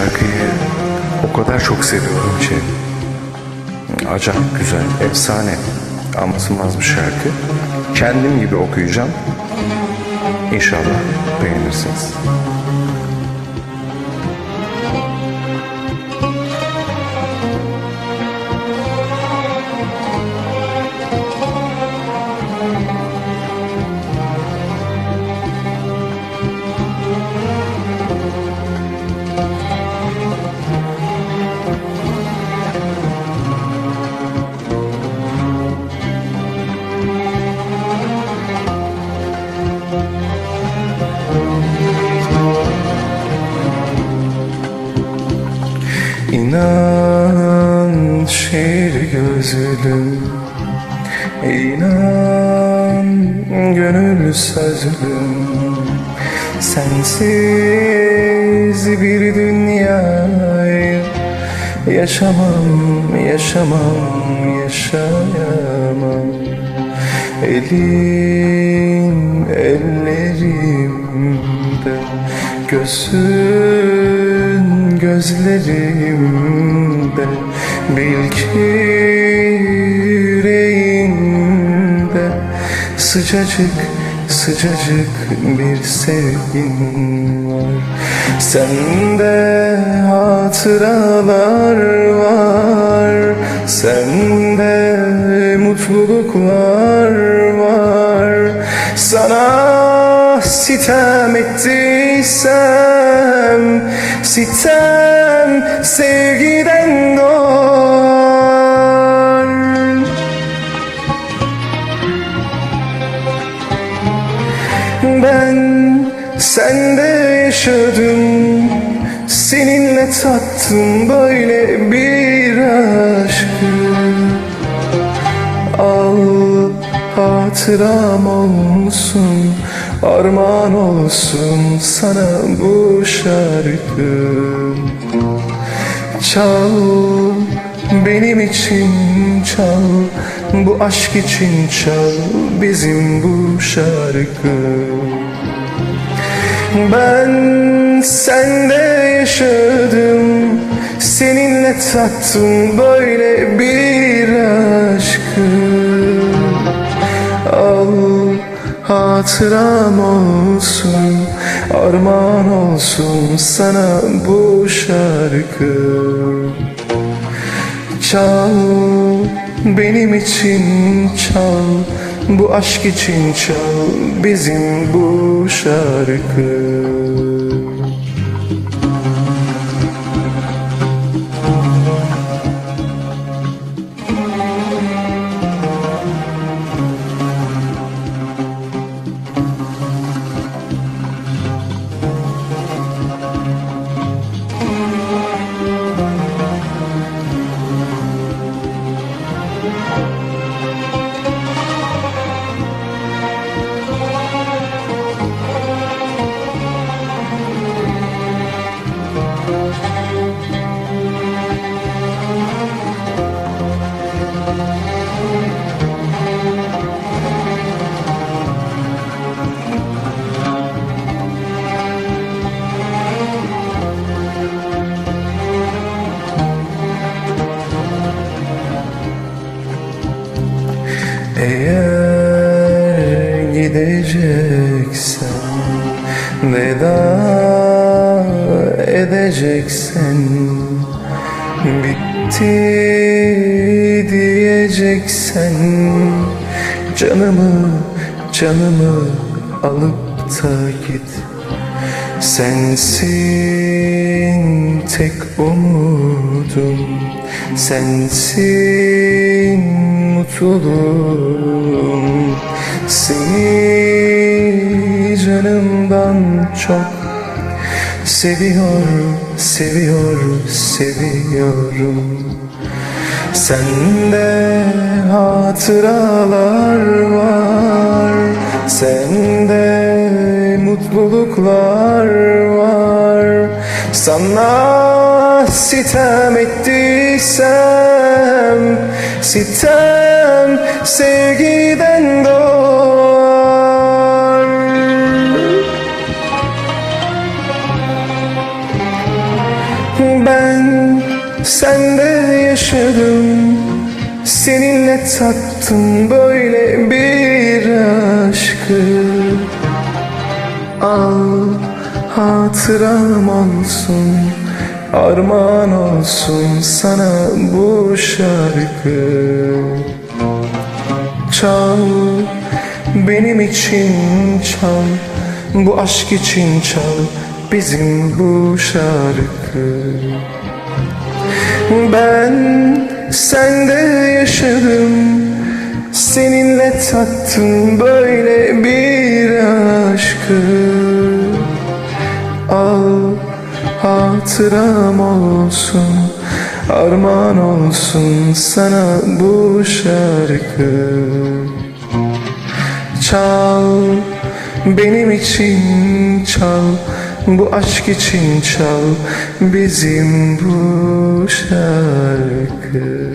şarkıyı o kadar çok seviyorum ki. Acayip güzel, efsane, anlatılmaz bir şarkı. Kendim gibi okuyacağım. İnşallah beğenirsiniz. İnan şiir gözlüm. İnan gönül sözlüm. Sensiz bir dünyayı Yaşamam, yaşamam, yaşayamam. Elin ellerimde Gözün gözlerimde Bil ki yüreğimde Sıcacık sıcacık bir sevgin var. Sende hatıralar var Sende mutluluklar var. Sana sitem ettiysem Sitem sevgiden doğar. Ben sende yaşadım Seninle tattım böyle bir aşkı. Al hatıram olsun Armağan olsun sana bu şarkı. Çal benim için çal Bu aşk için çal bizim bu şarkı. Ben sende yaşadım Seninle tattım böyle bir aşkı hatıram olsun Armağan olsun sana bu şarkı. Çal benim için çal Bu aşk için çal bizim bu şarkı Eğer gideceksen Veda edeceksen Bitti diyeceksen Canımı canımı alıp da git Sensin tek umudum Sensin mutluluğum. Seni canımdan çok Seviyorum, seviyorum, seviyorum. Sende hatıralar mutluluklar var. Sana sitem ettiysem Sitem sevgiden doğar. Ben sen yaşadım Seninle tattım böyle bir aşkı Al hatıram olsun Armağan olsun sana bu şarkı. Çal benim için çal Bu aşk için çal bizim bu şarkı. Ben sende yaşadım Seninle tattım böyle bir aşkı hatıram olsun Armağan olsun sana bu şarkı. Çal benim için çal Bu aşk için çal bizim bu şarkı